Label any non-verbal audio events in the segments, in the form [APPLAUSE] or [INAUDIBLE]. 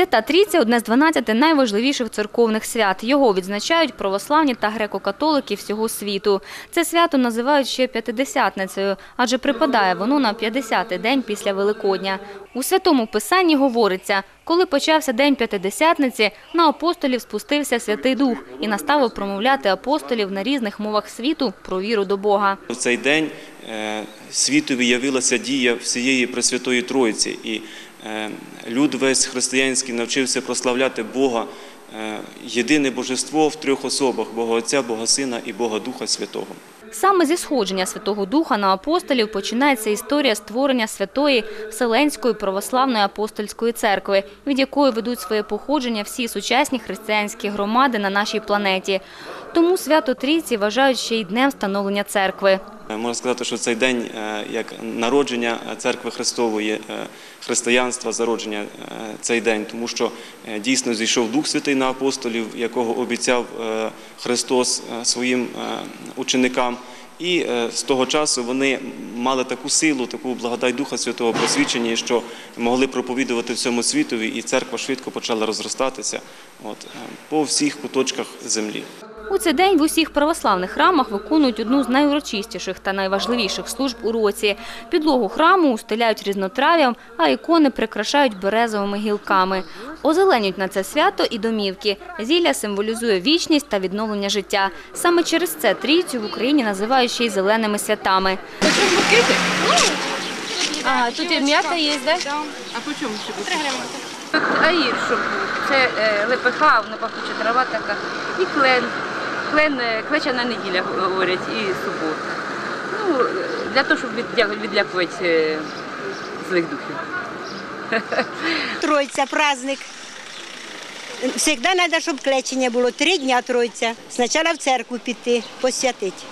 Свята Трійця – одне з 12 найважливіших церковних свят. Його відзначають православні та греко-католики всього світу. Це свято називають ще П'ятидесятницею, адже припадає воно на 50-й день після Великодня. У Святому Писанні говориться, коли почався день П'ятидесятниці, на апостолів спустився Святий Дух і наставив промовляти апостолів на різних мовах світу про віру до Бога. В цей день е, світові явилася дія всієї Пресвятої Троїці, і люд весь християнський навчився прославляти Бога, е, єдине божество в трьох особах Бога Отця, Бога Сина і Бога Духа Святого. Саме зі сходження Святого Духа на апостолів починається історія створення Святої Вселенської православної апостольської церкви, від якої ведуть своє походження всі сучасні християнські громади на нашій планеті. Тому свято Трійці вважають ще й днем встановлення церкви. Е, Можна сказати, що цей день е, як народження Церкви Христової, е, християнства, зародження е, цей день, тому що е, дійсно зійшов Дух Святий на апостолів, якого обіцяв е, Христос е, своїм е, ученикам. І е, з того часу вони мали таку силу, таку благодать Духа Святого просвідчення, що могли проповідувати всьому світові, і церква швидко почала розростатися от, е, по всіх куточках землі. У цей день в усіх православних храмах виконують одну з найурочистіших та найважливіших служб у році. Підлогу храму устеляють різнотрав'ям, а ікони прикрашають березовими гілками. Озеленюють на це свято і домівки. Зілля символізує вічність та відновлення життя. Саме через це трійцю в Україні називають ще й зеленими святами. А, тут і м'ята є, да? А по чому ще буде? Тут аїр, щоб. Це е, лепеха, воно пахуча трава така. І клен. Е, клечана неділя говорять, і субота. Ну, е, для того, щоб відлякувати е, злих духів. [LAUGHS] Тройця, праздник. Всегда треба, щоб клечення було. Три дня тройця. Спочатку в церкву піти, посвятити.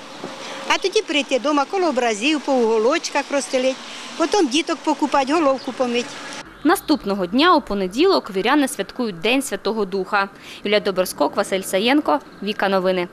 А тоді прийти вдома коло образів, по уголочках розстелити, потім діток покупати, головку помити. Наступного дня у понеділок віряни святкують День Святого Духа. Юлія Доброскок, Василь Саєнко, Віка Новини.